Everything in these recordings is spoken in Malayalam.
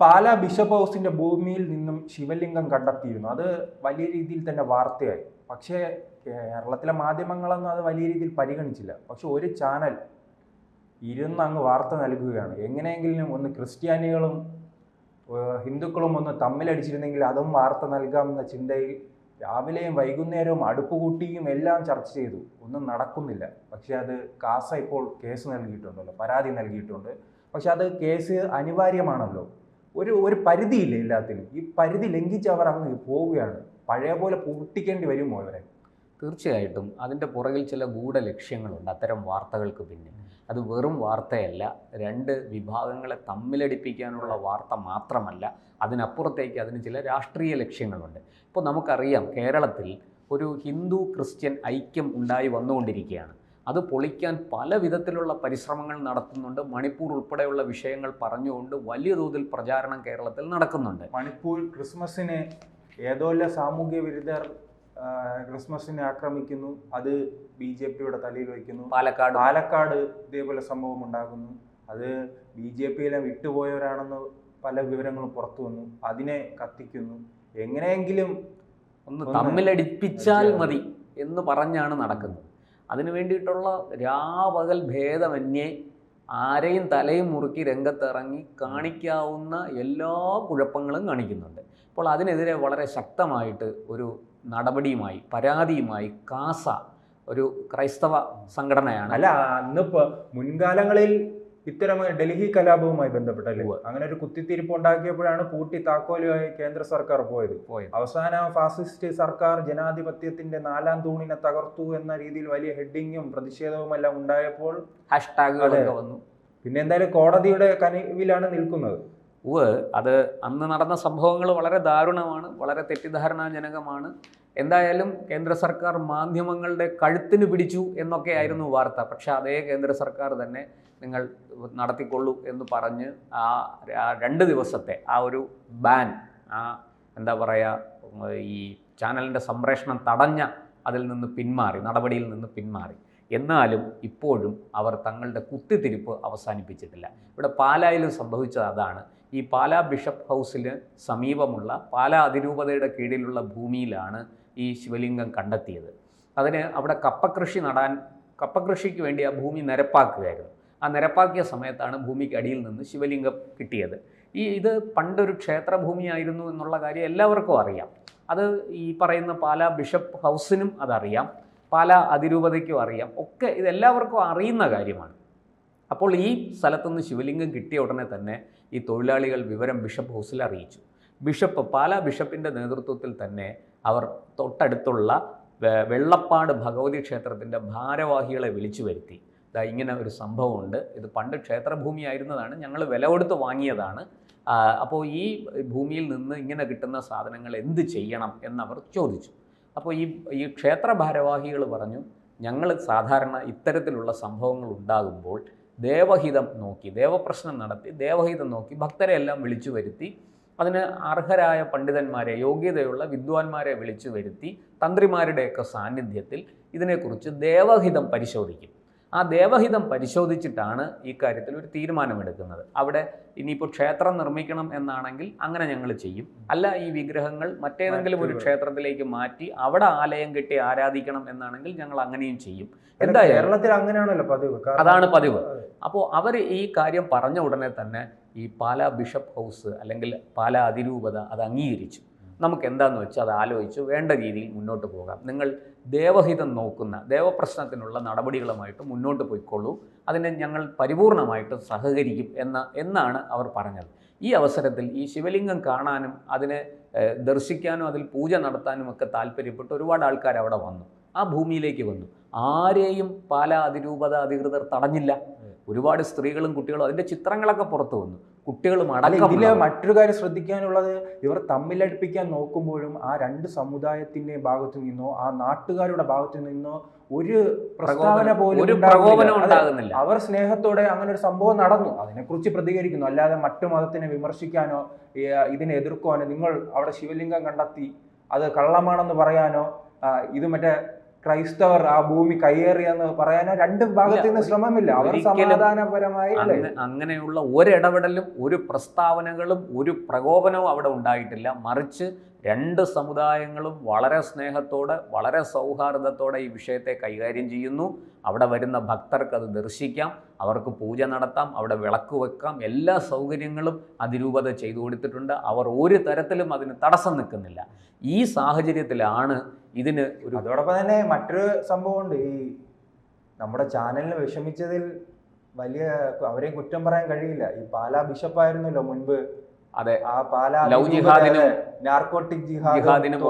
പാലാ ബിഷപ്പ് ഹൗസിന്റെ ഭൂമിയിൽ നിന്നും ശിവലിംഗം കണ്ടെത്തിയിരുന്നു. അത് വലിയ രീതിയിൽ തന്നെ വാർത്തയായി. പക്ഷേ കേരളത്തിലെ മാധ്യമങ്ങളൊന്നും അത് വലിയ രീതിയിൽ പരിഗണിച്ചില്ല. പക്ഷെ ഒരു ചാനൽ ഇരുന്ന് അങ്ങ് വാർത്ത നൽകുകയാണ്. എങ്ങനെയെങ്കിലും ഒന്ന് ക്രിസ്ത്യാനികളും ഹിന്ദുക്കളും ഒന്ന് തമ്മിലടിച്ചിരുന്നെങ്കിൽ അതും വാർത്ത നൽകാമെന്ന ചിന്തയിൽ രാവിലെയും വൈകുന്നേരവും അടുപ്പ് കൂട്ടിയും എല്ലാം ചർച്ച ചെയ്തു. ഒന്നും നടക്കുന്നില്ല. പക്ഷെ അത് കാസ ഇപ്പോൾ കേസ് നൽകിയിട്ടുണ്ടല്ലോ. പരാതി നൽകിയിട്ടുണ്ട്. പക്ഷെ അത് കേസ് അനിവാര്യമാണല്ലോ. ഒരു ഒരു പരിധിയില്ല എല്ലാത്തിനും. ഈ പരിധി ലംഘിച്ച് അവർ അങ്ങ് പോവുകയാണ്. പഴയ പോലെ പൂട്ടിക്കേണ്ടി വരുമോ അവരെ തീർച്ചയായിട്ടും അതിന്റെ പുറകിൽ ചില ഗൂഢ ലക്ഷ്യങ്ങളുണ്ട് അത്തരം വാർത്തകൾക്ക് പിന്നിൽ. അത് വെറും വാർത്തയല്ല. രണ്ട് വിഭാഗങ്ങളെ തമ്മിലടിപ്പിക്കാനുള്ള വാർത്ത മാത്രമല്ല അതിനപ്പുറത്തേക്ക് അതിന് ചില രാഷ്ട്രീയ ലക്ഷ്യങ്ങളുണ്ട്. ഇപ്പോൾ നമുക്കറിയാം കേരളത്തിൽ ഒരു ഹിന്ദു ക്രിസ്ത്യൻ ഐക്യം ഉണ്ടായി വന്നുകൊണ്ടിരിക്കുകയാണ്. അത് പൊളിക്കാൻ പല വിധത്തിലുള്ള പരിശ്രമങ്ങൾ നടത്തുന്നുണ്ട്. മണിപ്പൂർ ഉൾപ്പെടെയുള്ള വിഷയങ്ങൾ പറഞ്ഞുകൊണ്ട് വലിയ തോതിൽ പ്രചാരണം കേരളത്തിൽ നടക്കുന്നുണ്ട്. മണിപ്പൂർ ക്രിസ്മസിനെ ഏതോല്ല സാമൂഹ്യ വിരുദ്ധർ ക്രിസ്മസിനെ ആക്രമിക്കുന്നു. അത് ബി ജെ പിയുടെ തലയിൽ വയ്ക്കുന്നു. പാലക്കാട്. പാലക്കാട് ഇതേപോലെ സംഭവം ഉണ്ടാകുന്നു. അത് ബി ജെ പിയിലെ വിട്ടുപോയവരാണെന്ന് പല വിവരങ്ങളും പുറത്തു വന്നു. അതിനെ കത്തിക്കുന്നു. എങ്ങനെയെങ്കിലും ഒന്ന് തമ്മിലടിപ്പിച്ചാൽ മതി എന്ന് പറഞ്ഞാണ് നടക്കുന്നത്. അതിനു വേണ്ടിയിട്ടുള്ള രാപകൽ ഭേദമന്യേ ആരെയും തലയും മുറുക്കി രംഗത്തിറങ്ങി കാണിക്കാവുന്ന എല്ലാ കുഴപ്പങ്ങളും കാണിക്കുന്നുണ്ട്. അപ്പോൾ അതിനെതിരെ വളരെ ശക്തമായിട്ട് ഒരു നടപടിയുമായി പരാതിയുമായി കാസ ഒരു ക്രൈസ്തവ സംഘടനയാണ്. അല്ല അന്നിപ്പോ മുൻകാലങ്ങളിൽ ഇത്തരം ഡൽഹി കലാപവുമായി ബന്ധപ്പെട്ടല്ലേ. അങ്ങനെ ഒരു കുത്തിത്തിരിപ്പ് ഉണ്ടാക്കിയപ്പോഴാണ് പൂട്ടി താക്കോലുമായി കേന്ദ്ര സർക്കാർ പോയത്. പോയത്. അവസാന ഫാസിസ്റ്റ് സർക്കാർ ജനാധിപത്യത്തിന്റെ നാലാം തൂണിനെ തകർത്തു എന്ന രീതിയിൽ വലിയ ഹെഡിങ്ങും പ്രതിഷേധവും എല്ലാം ഉണ്ടായപ്പോൾ ഹാഷ്ടാഗുകളൊക്കെ വന്നു. പിന്നെ എന്തായാലും കോടതിയുടെ കനിവിലാണ് നിൽക്കുന്നത്. ഉവ് അത് അന്ന് നടന്ന സംഭവങ്ങൾ വളരെ ദാരുണമാണ് വളരെ തെറ്റിദ്ധാരണാജനകമാണ്. എന്തായാലും കേന്ദ്ര സർക്കാർ മാധ്യമങ്ങളുടെ കഴുത്തിന് പിടിച്ചു എന്നൊക്കെയായിരുന്നു വാർത്ത. പക്ഷേ അതേ കേന്ദ്ര സർക്കാർ തന്നെ നിങ്ങൾ നടത്തിക്കൊള്ളൂ എന്ന് പറഞ്ഞ് ആ രണ്ട് ദിവസത്തെ ആ ഒരു ബാൻ ആ എന്താ പറയുക ഈ ചാനലിന്റെ സംപ്രേഷണം തടഞ്ഞ അതിൽ നിന്ന് പിന്മാറി നടപടിയിൽ നിന്ന് പിന്മാറി. എന്നാലും ഇപ്പോഴും അവർ തങ്ങളുടെ കുത്തിത്തിരിപ്പ് അവസാനിപ്പിച്ചിട്ടില്ല. ഇവിടെ പാലായിലും സംഭവിച്ചത് അതാണ്. ഈ പാലാ ബിഷപ്പ് ഹൗസിന് സമീപമുള്ള പാലാ അതിരൂപതയുടെ കീഴിലുള്ള ഭൂമിയിലാണ് ഈ ശിവലിംഗം കണ്ടെത്തിയത്. അതിന് അവിടെ കപ്പകൃഷി നടാൻ കപ്പകൃഷിക്ക് വേണ്ടി ആ ഭൂമി നിരപ്പാക്കുകയായിരുന്നു. ആ നിരപ്പാക്കിയ സമയത്താണ് ഭൂമിക്ക് അടിയിൽ നിന്ന് ശിവലിംഗം കിട്ടിയത്. ഈ ഇത് പണ്ടൊരു ക്ഷേത്രഭൂമിയായിരുന്നു എന്നുള്ള കാര്യം എല്ലാവർക്കും അറിയാം. അത് ഈ പറയുന്ന പാലാ ബിഷപ്പ് ഹൗസിനും അതറിയാം. പാലാ അതിരൂപതയ്ക്കും അറിയാം. ഒക്കെ ഇതെല്ലാവർക്കും അറിയുന്ന കാര്യമാണ്. അപ്പോൾ ഈ സ്ഥലത്തുനിന്ന് ശിവലിംഗം കിട്ടിയ ഉടനെ തന്നെ ഈ തൊഴിലാളികൾ വിവരം ബിഷപ്പ് ഹൗസിൽ അറിയിച്ചു. ബിഷപ്പ് പാലാ ബിഷപ്പിന്റെ നേതൃത്വത്തിൽ തന്നെ അവർ തൊട്ടടുത്തുള്ള വെള്ളപ്പാട് ഭഗവതി ക്ഷേത്രത്തിന്റെ ഭാരവാഹികളെ വിളിച്ചു വരുത്തി. ഇതാ ഇങ്ങനെ ഒരു സംഭവമുണ്ട്. ഇത് പണ്ട് ക്ഷേത്രഭൂമിയായിരുന്നതാണ്. ഞങ്ങൾ വില കൊടുത്ത് വാങ്ങിയതാണ്. അപ്പോൾ ഈ ഭൂമിയിൽ നിന്ന് ഇങ്ങനെ കിട്ടുന്ന സാധനങ്ങൾ എന്ത് ചെയ്യണം എന്നവർ ചോദിച്ചു. അപ്പോൾ ഈ ഈ ക്ഷേത്ര ഭാരവാഹികൾ പറഞ്ഞു ഞങ്ങൾ സാധാരണ ഇത്തരത്തിലുള്ള സംഭവങ്ങൾ ഉണ്ടാകുമ്പോൾ ദേവഹിതം നോക്കി ദേവപ്രശ്നം നടത്തി ദേവഹിതം നോക്കി ഭക്തരെ എല്ലാം വിളിച്ചു വരുത്തി അതിന് അർഹരായ പണ്ഡിതന്മാരെ യോഗ്യതയുള്ള വിദ്വാൻമാരെ വിളിച്ചു വരുത്തി തന്ത്രിമാരുടെയൊക്കെ സാന്നിധ്യത്തിൽ ഇതിനെക്കുറിച്ച് ദേവഹിതം പരിശോധിക്കും. ആ ദേവഹിതം പരിശോധിച്ചിട്ടാണ് ഈ കാര്യത്തിൽ ഒരു തീരുമാനമെടുക്കുന്നത്. അവിടെ ഇനിയിപ്പോൾ ക്ഷേത്രം നിർമ്മിക്കണം എന്നാണെങ്കിൽ അങ്ങനെ ഞങ്ങൾ ചെയ്യും. അല്ല ഈ വിഗ്രഹങ്ങൾ മറ്റേതെങ്കിലും ഒരു ക്ഷേത്രത്തിലേക്ക് മാറ്റി അവിടെ ആലയം കെട്ടി ആരാധിക്കണം എന്നാണെങ്കിൽ ഞങ്ങൾ അങ്ങനെയും ചെയ്യും. എന്താ എന്തായാലും കേരളത്തിൽ അങ്ങനെയാണല്ലോ പതിവ്. അതാണ് പതിവ്. അപ്പോൾ അവർ ഈ കാര്യം പറഞ്ഞ ഉടനെ തന്നെ ഈ പാലാ ബിഷപ്പ് ഹൗസ് അല്ലെങ്കിൽ പാലാ അതിരൂപത അത് അംഗീകരിച്ചു. നമുക്ക് എന്താണെന്ന് വെച്ചാൽ അത് ആലോചിച്ച് വേണ്ട രീതിയിൽ മുന്നോട്ട് പോകാം. നിങ്ങൾ ദേവഹിതം നോക്കുന്ന ദേവപ്രശ്നത്തിനുള്ള നടപടികളുമായിട്ട് മുന്നോട്ട് പോയിക്കൊള്ളൂ. അതിനെ ഞങ്ങൾ പരിപൂർണമായിട്ട് സഹകരിക്കും എന്ന എന്നാണ് അവർ പറഞ്ഞത്. ഈ അവസരത്തിൽ ഈ ശിവലിംഗം കാണാനും അതിനെ ദർശിക്കാനും അതിൽ പൂജ നടത്താനും ഒക്കെ താല്പര്യപ്പെട്ട് ഒരുപാട് ആൾക്കാർ അവിടെ വന്നു. ആ ഭൂമിയിലേക്ക് വന്നു. ആരെയും പാല അതിരൂപത അധികൃതർ തടഞ്ഞില്ല. ഒരുപാട് സ്ത്രീകളും കുട്ടികളും അതിന്റെ ചിത്രങ്ങളൊക്കെ പുറത്തു വന്നു. കുട്ടികളും അടക്കം മറ്റൊരു കാര്യം ശ്രദ്ധിക്കാനുള്ളത് ഇവർ തമ്മിലടുപ്പിക്കാൻ നോക്കുമ്പോഴും ആ രണ്ട് സമുദായത്തിന്റെ ഭാഗത്തു നിന്നോ ആ നാട്ടുകാരുടെ ഭാഗത്തു നിന്നോ ഒരു പ്രസ്താവന പോലും ഒരു ഉണ്ടാകുന്നില്ല. അവർ സ്നേഹത്തോടെ അങ്ങനെ ഒരു സംഭവം നടന്നു. അതിനെക്കുറിച്ച് പ്രതികരിക്കുന്നു. അല്ലാതെ മറ്റു മതത്തിനെ വിമർശിക്കാനോ ഇതിനെ എതിർക്കുവാനോ നിങ്ങൾ അവിടെ ശിവലിംഗം കണ്ടെത്തി അത് കള്ളമാണെന്ന് പറയാനോ ഇത് മറ്റേ ക്രൈസ്തവർ ആ ഭൂമി കയ്യേറിയെന്ന് പറയാനോ രണ്ട് ഭാഗത്തു നിന്ന് ശ്രമമില്ല. അവർ സമാധാനപരമായി അങ്ങനെയുള്ള ഒരിടപെടലും ഒരു പ്രസ്താവനകളും ഒരു പ്രകോപനവും അവിടെ ഉണ്ടായിട്ടില്ല. മറിച്ച് രണ്ട് സമുദായങ്ങളും വളരെ സ്നേഹത്തോടെ വളരെ സൗഹാർദ്ദത്തോടെ ഈ വിഷയത്തെ കൈകാര്യം ചെയ്യുന്നു. അവിടെ വരുന്ന ഭക്തർക്ക് അത് ദർശിക്കാം. അവർക്ക് പൂജ നടത്താം. അവിടെ വിളക്ക് വെക്കാം. എല്ലാ സൗകര്യങ്ങളും അതിരൂപത ചെയ്തു കൊടുത്തിട്ടുണ്ട്. അവർ ഒരു തരത്തിലും അതിന് തടസ്സം നിൽക്കുന്നില്ല. ഈ സാഹചര്യത്തിലാണ് ഇതിന് ഒരു അതോടൊപ്പം തന്നെ മറ്റൊരു സംഭവമുണ്ട്. ഈ നമ്മുടെ ചാനലിന് വിഷമിച്ചതിൽ വലിയ അവരെ കുറ്റം പറയാൻ കഴിയില്ല. ഈ പാലാ ബിഷപ്പായിരുന്നല്ലോ മുൻപ്. അതെ. ആ പാലാ ലവ് ജിഹാദിനും നാർക്കോട്ടിക് ജിഹാദിനും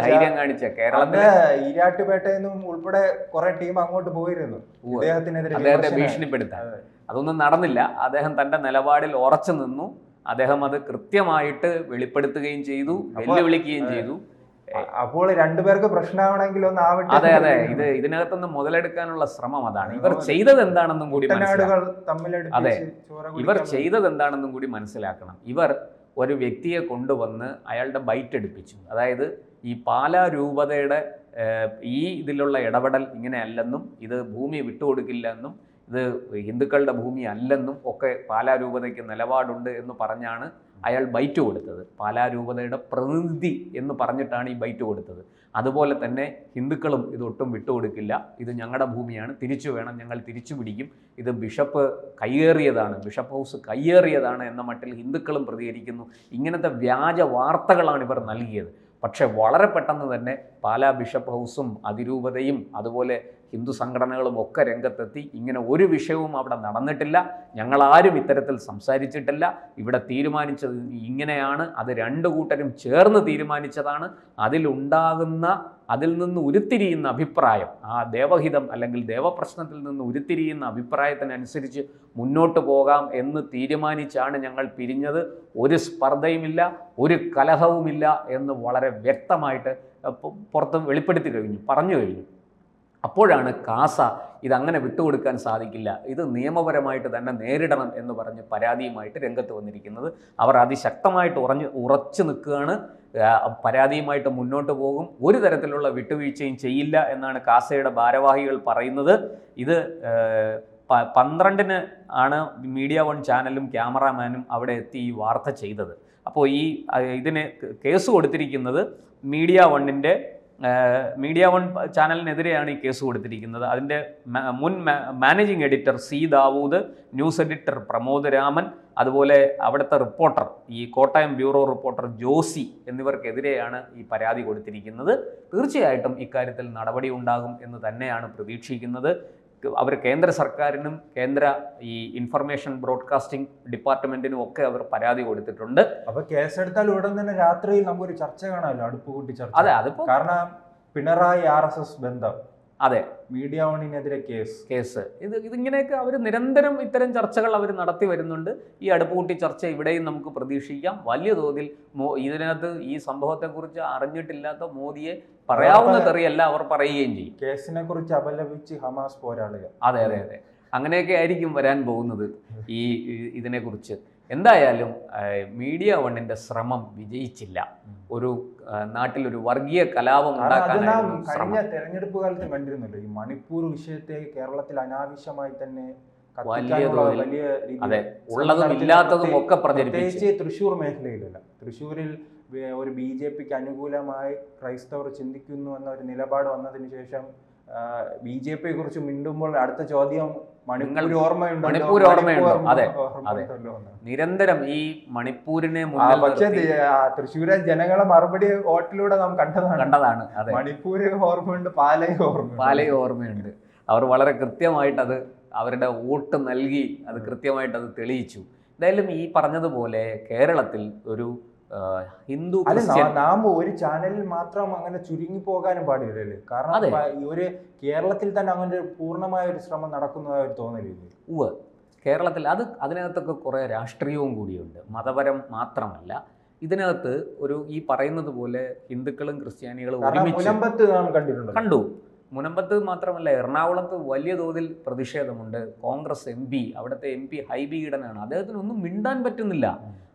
ധൈര്യം കാണിച്ച കേരളത്തിലെ ഈരാട്ടുപേട്ടയിൽ നിന്നും ഉൾപ്പെടെ കുറെ ടീം അങ്ങോട്ട് പോയിരുന്നു. അദ്ദേഹത്തിനെതിരെ അദ്ദേഹത്തെ. ഭീഷണിപ്പെടുത്താൻ. അതൊന്നും നടന്നില്ല. അദ്ദേഹം തന്റെ നിലപാടിൽ ഉറച്ചു നിന്നു. അദ്ദേഹം അത് കൃത്യമായിട്ട് വെളിപ്പെടുത്തുകയും ചെയ്തു വെല്ലുവിളിക്കുകയും. ചെയ്തു. അപ്പോൾ രണ്ടുപേർക്ക് പ്രശ്നമാണെങ്കിൽ ഒന്ന് ആവട്ടെ അതെ അതെ. ഇത് ഇതിനകത്തുനിന്ന് മുതലെടുക്കാനുള്ള ശ്രമം അതാണ്. ഇവർ ചെയ്തത് എന്താണെന്നും കൂടി അതെ. ഇവർ ചെയ്തത് എന്താണെന്നും കൂടി മനസ്സിലാക്കണം. ഇവർ ഒരു വ്യക്തിയെ കൊണ്ടുവന്ന് അയാളുടെ ബൈറ്റ് എടുപ്പിച്ചു അതായത് ഈ പാലാ രൂപതയുടെ ഈ ഇതിലുള്ള ഇടപെടൽ ഇങ്ങനെയല്ലെന്നും ഇത് ഭൂമി വിട്ടുകൊടുക്കില്ല എന്നും ഇത് ഹിന്ദുക്കളുടെ ഭൂമി അല്ലെന്നും ഒക്കെ പാലാരൂപതയ്ക്ക് നിലപാടുണ്ട് എന്ന് പറഞ്ഞാണ് അയാൾ ബൈറ്റ് കൊടുത്തത്. പാലാരൂപതയുടെ പ്രതിനിധി എന്ന് പറഞ്ഞിട്ടാണ് ഈ ബൈറ്റ് കൊടുത്തത്. അതുപോലെ തന്നെ ഹിന്ദുക്കളും ഇതൊട്ടും വിട്ടുകൊടുക്കില്ല ഇത് ഞങ്ങളുടെ ഭൂമിയാണ്. തിരിച്ചു വേണം. ഞങ്ങൾ തിരിച്ചു പിടിക്കും. ഇത് ബിഷപ്പ് കയ്യേറിയതാണ്. ബിഷപ്പ് ഹൗസ് കയ്യേറിയതാണ് എന്ന മട്ടിൽ ഹിന്ദുക്കളും പ്രതികരിക്കുന്നു. ഇങ്ങനത്തെ വ്യാജ വാർത്തകളാണ് ഇവർ നൽകിയത്. പക്ഷേ വളരെ പെട്ടെന്ന് തന്നെ പാലാ ബിഷപ്പ് ഹൗസും അതിരൂപതയും അതുപോലെ ഹിന്ദു സംഘടനകളും ഒക്കെ രംഗത്തെത്തി. ഇങ്ങനെ ഒരു വിഷയവും അവിടെ നടന്നിട്ടില്ല. ഞങ്ങളാരും ഇത്തരത്തിൽ സംസാരിച്ചിട്ടില്ല. ഇവിടെ തീരുമാനിച്ചത് ഇങ്ങനെയാണ്. അത് രണ്ട് കൂട്ടരും ചേർന്ന് തീരുമാനിച്ചതാണ്. അതിലുണ്ടാകുന്ന അതിൽ നിന്ന് ഉരുത്തിരിയുന്ന അഭിപ്രായം ആ ദേവഹിതം അല്ലെങ്കിൽ ദേവപ്രശ്നത്തിൽ നിന്ന് ഉരുത്തിരിയുന്ന അഭിപ്രായത്തിനനുസരിച്ച് മുന്നോട്ട് പോകാം എന്ന് തീരുമാനിച്ചാണ് ഞങ്ങൾ പിരിഞ്ഞത്. ഒരു സ്പർദ്ധയുമില്ല ഒരു കലഹവുമില്ല എന്ന് വളരെ വ്യക്തമായിട്ട് പുറത്ത് വെളിപ്പെടുത്തി കഴിഞ്ഞു പറഞ്ഞു കഴിഞ്ഞു. അപ്പോഴാണ് കാസ ഇതങ്ങനെ വിട്ടുകൊടുക്കാൻ സാധിക്കില്ല. ഇത് നിയമപരമായിട്ട് തന്നെ നേരിടണം എന്ന് പറഞ്ഞ് പരാതിയുമായിട്ട് രംഗത്ത് വന്നിരിക്കുന്നത്. അവർ അതിശക്തമായിട്ട് ഉറഞ്ഞ് ഉറച്ചു നിൽക്കുകയാണ്. പരാതിയുമായിട്ട് മുന്നോട്ട് പോകും. ഒരു തരത്തിലുള്ള വിട്ടുവീഴ്ചയും ചെയ്യില്ല എന്നാണ് കാസയുടെ ഭാരവാഹികൾ പറയുന്നത്. ഇത് പന്ത്രണ്ടിന് ആണ് മീഡിയ വൺ ചാനലും ക്യാമറാമാനും അവിടെ എത്തി ഈ വാർത്ത ചെയ്തത്. അപ്പോൾ ഈ ഇതിന് കേസ് കൊടുത്തിരിക്കുന്നത് മീഡിയ വണ്ണിന്റെ മീഡിയ വൺ ചാനലിനെതിരെയാണ് ഈ കേസ് കൊടുത്തിരിക്കുന്നത്. അതിന്റെ മുൻ managing editor C Dawood news editor Pramod Raman അതുപോലെ അവിടുത്തെ റിപ്പോർട്ടർ ഈ കോട്ടയം ബ്യൂറോ റിപ്പോർട്ടർ ജോസി എന്നിവർക്കെതിരെയാണ് ഈ പരാതി കൊടുത്തിരിക്കുന്നത്. തീർച്ചയായിട്ടും ഇക്കാര്യത്തിൽ നടപടി ഉണ്ടാകും എന്ന് തന്നെയാണ് പ്രതീക്ഷിക്കുന്നത്. അവർ കേന്ദ്ര സർക്കാരിനും കേന്ദ്ര ഈ ഇൻഫർമേഷൻ ബ്രോഡ്കാസ്റ്റിംഗ് ഡിപ്പാർട്ട്മെന്റിനും ഒക്കെ അവർ പരാതി കൊടുത്തിട്ടുണ്ട്. അപ്പൊ കേസെടുത്താൽ ഉടൻ തന്നെ രാത്രിയിൽ നമുക്കൊരു ചർച്ച കാണാമല്ലോ അടുപ്പ് കൂട്ടി ചർച്ച. അതെ അതിപ്പോ കാരണം പിണറായി ആർ എസ് എസ് ബന്ധം. അതെ. മീഡിയ വണ്ണിനെതിരെ കേസ്. കേസ്. ഇത് ഇതിങ്ങനെയൊക്കെ അവർ നിരന്തരം ഇത്തരം ചർച്ചകൾ അവർ നടത്തി വരുന്നുണ്ട്. ഈ അടുപ്പുകൂട്ടി ചർച്ച ഇവിടെയും നമുക്ക് പ്രതീക്ഷിക്കാം. വലിയ തോതിൽ മോ ഇതിനകത്ത് ഈ സംഭവത്തെക്കുറിച്ച് അറിഞ്ഞിട്ടില്ലാത്ത മോദിയെ പറയാവുന്ന തെറിയല്ല അവർ പറയുകയും ചെയ്യും. കേസിനെ കുറിച്ച് അപലപിച്ച് ഹമാസ് പോരാളികൾ അതെ അതെ അതെ. അങ്ങനെയൊക്കെ ആയിരിക്കും വരാൻ പോകുന്നത് ഈ- ഇതിനെക്കുറിച്ച്. എന്തായാലും മീഡിയ വണ്ണിന്റെ ശ്രമം വിജയിച്ചില്ല. ഒരു നാട്ടിൽ ഒരു വർഗീയ കലാപം ഉണ്ടാക്കാനായിരുന്നു കഴിഞ്ഞ തെരഞ്ഞെടുപ്പ് കാലത്ത് കണ്ടിരുന്നല്ലോ ഈ മണിപ്പൂർ വിഷയത്തെ കേരളത്തിൽ അനാവശ്യമായി തന്നെ വലിയ തോതിൽ അതെ ഉള്ളതും. ഇല്ലാത്തതും ഒക്കെ പ്രചരിപ്പിച്ച്. പ്രത്യേകിച്ച് തൃശ്ശൂർ മേഖലയിലല്ല. തൃശ്ശൂരിൽ ഒരു ബി ജെ പിക്ക് അനുകൂലമായി ക്രൈസ്തവർ ചിന്തിക്കുന്നു എന്ന ഒരു നിലപാട് വന്നതിന് ശേഷം ബി ജെ പിയെ കുറിച്ച് മിണ്ടുമ്പോൾ അടുത്ത ചോദ്യം മണിപ്പൂർ ഓർമ്മയുണ്ടോ? അതെ അതെ, നിരന്തരം ഈ മണിപ്പൂരിനെ പക്ഷേ തൃശ്ശൂരെ ജനങ്ങളെ മറുപടി ഹോട്ടലിലൂടെ നാം കണ്ടതാണ്. കണ്ടതാണ് അതെ. മണിപ്പൂര് ഓർമ്മയുണ്ട് പാലയും ഓർമ്മ പാലയും ഓർമ്മയുണ്ട്. അവർ വളരെ കൃത്യമായിട്ട് അത് അവരുടെ വോട്ട് നൽകി അത് കൃത്യമായിട്ട് അത് തെളിയിച്ചു. എന്തായാലും ഈ പറഞ്ഞതുപോലെ കേരളത്തിൽ ഒരു ഹിന്ദു നാം ഒരു ചാനലിൽ മാത്രം അങ്ങനെ ചുരുങ്ങി പോകാനും പാടില്ലല്ലേ? കാരണം. ഒരു കേരളത്തിൽ തന്നെ അങ്ങനെ ഒരു പൂർണമായ ഒരു ശ്രമം നടക്കുന്നതായി തോന്നലില്ലേ ഉവ് കേരളത്തിൽ അത് അതിനകത്തൊക്കെ കുറേ രാഷ്ട്രീയവും കൂടിയുണ്ട്. മതപരം മാത്രമല്ല ഇതിനകത്ത് ഒരു ഈ പറയുന്നത് പോലെ ഹിന്ദുക്കളും ക്രിസ്ത്യാനികളും ഒരുമിച്ച് കണ്ടു. മുനമ്പത്ത് മാത്രമല്ല എറണാകുളത്ത് വലിയ തോതിൽ പ്രതിഷേധമുണ്ട്. കോൺഗ്രസ് എം പി അവിടുത്തെ എം പി ഹൈബി ഈഡനാണ് അദ്ദേഹത്തിന് ഒന്നും മിണ്ടാൻ പറ്റുന്നില്ല.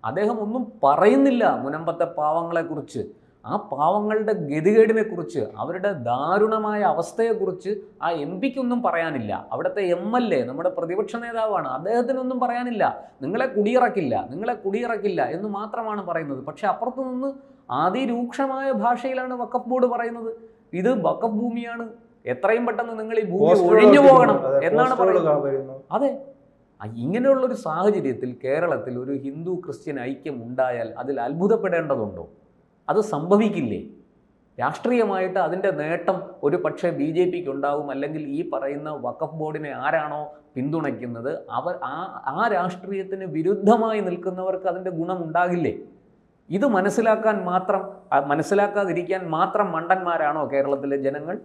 അദ്ദേഹം ഒന്നും പറയുന്നില്ല മുനമ്പത്തെ പാവങ്ങളെക്കുറിച്ച്. ആ പാവങ്ങളുടെ ഗതികേടിനെക്കുറിച്ച് അവരുടെ ദാരുണമായ അവസ്ഥയെക്കുറിച്ച് ആ എം പിക്കൊന്നും പറയാനില്ല. അവിടുത്തെ എം എൽ എ നമ്മുടെ പ്രതിപക്ഷ നേതാവാണ് അദ്ദേഹത്തിനൊന്നും പറയാനില്ല. നിങ്ങളെ കുടിയിറക്കില്ല നിങ്ങളെ കുടിയിറക്കില്ല എന്ന് മാത്രമാണ് പറയുന്നത്. പക്ഷേ അപ്പുറത്തു നിന്ന് അതിരൂക്ഷമായ ഭാഷയിലാണ് വക്കഫ് ബോർഡ് പറയുന്നത്. ഇത് വക്കഫ് ഭൂമിയാണ്. എത്രയും പെട്ടെന്ന് നിങ്ങൾ ഈ ഭൂമി ഒഴിഞ്ഞു പോകണം എന്നാണ് പറയുന്നത്. അതെ. ഇങ്ങനെയുള്ള ഒരു സാഹചര്യത്തിൽ കേരളത്തിൽ ഒരു ഹിന്ദു ക്രിസ്ത്യൻ ഐക്യം ഉണ്ടായാൽ അതിൽ അത്ഭുതപ്പെടേണ്ടതുണ്ടോ? അത് സംഭവിക്കില്ലേ? രാഷ്ട്രീയമായിട്ട് അതിന്റെ നേട്ടം ഒരു പക്ഷേ ബി ജെ പിക്ക് ഉണ്ടാവും അല്ലെങ്കിൽ ഈ പറയുന്ന വഖഫ് ബോർഡിനെ ആരാണോ പിന്തുണയ്ക്കുന്നത് അവർ ആ ആ രാഷ്ട്രീയത്തിന് വിരുദ്ധമായി നിൽക്കുന്നവർക്ക് അതിന്റെ ഗുണം ഉണ്ടാകില്ലേ? ഇത് മനസ്സിലാക്കാൻ മാത്രം മനസ്സിലാക്കാതിരിക്കാൻ മാത്രം മണ്ടന്മാരാണോ കേരളത്തിലെ ജനങ്ങൾ?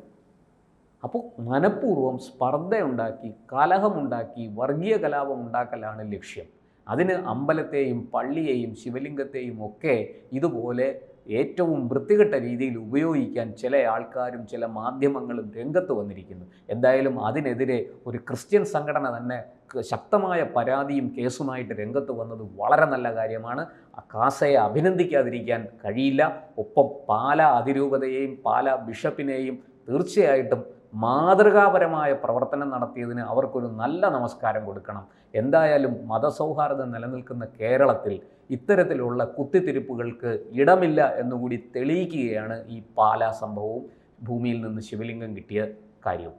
അപ്പോൾ മനഃപൂർവം സ്പർദ്ധയുണ്ടാക്കി കലഹമുണ്ടാക്കി വർഗീയ കലാപം ഉണ്ടാക്കലാണ് ലക്ഷ്യം. അതിന് അമ്പലത്തെയും പള്ളിയെയും ശിവലിംഗത്തെയും ഒക്കെ ഇതുപോലെ ഏറ്റവും വൃത്തികെട്ട രീതിയിൽ ഉപയോഗിക്കാൻ ചില ആൾക്കാരും ചില മാധ്യമങ്ങളും രംഗത്ത് വന്നിരിക്കുന്നു. എന്തായാലും അതിനെതിരെ ഒരു ക്രിസ്ത്യൻ സംഘടന തന്നെ ശക്തമായ പരാതിയും കേസുമായിട്ട് രംഗത്ത് വന്നത് വളരെ നല്ല കാര്യമാണ്. കാസയെ അഭിനന്ദിക്കാതിരിക്കാൻ കഴിയില്ല. ഒപ്പം പാല അതിരൂപതയെയും പാല ബിഷപ്പിനെയും തീർച്ചയായിട്ടും മാതൃകാപരമായ പ്രവർത്തനം നടത്തിയതിന് അവർക്കൊരു നല്ല നമസ്കാരം കൊടുക്കണം. എന്തായാലും മതസൗഹാർദ്ദം നിലനിൽക്കുന്ന കേരളത്തിൽ ഇത്തരത്തിലുള്ള കുത്തിത്തിരിപ്പുകൾക്ക് ഇടമില്ല എന്നുകൂടി തെളിയിക്കുകയാണ് ഈ പാലാ സംഭവവും ഭൂമിയിൽ നിന്ന് ശിവലിംഗം കിട്ടിയ കാര്യവും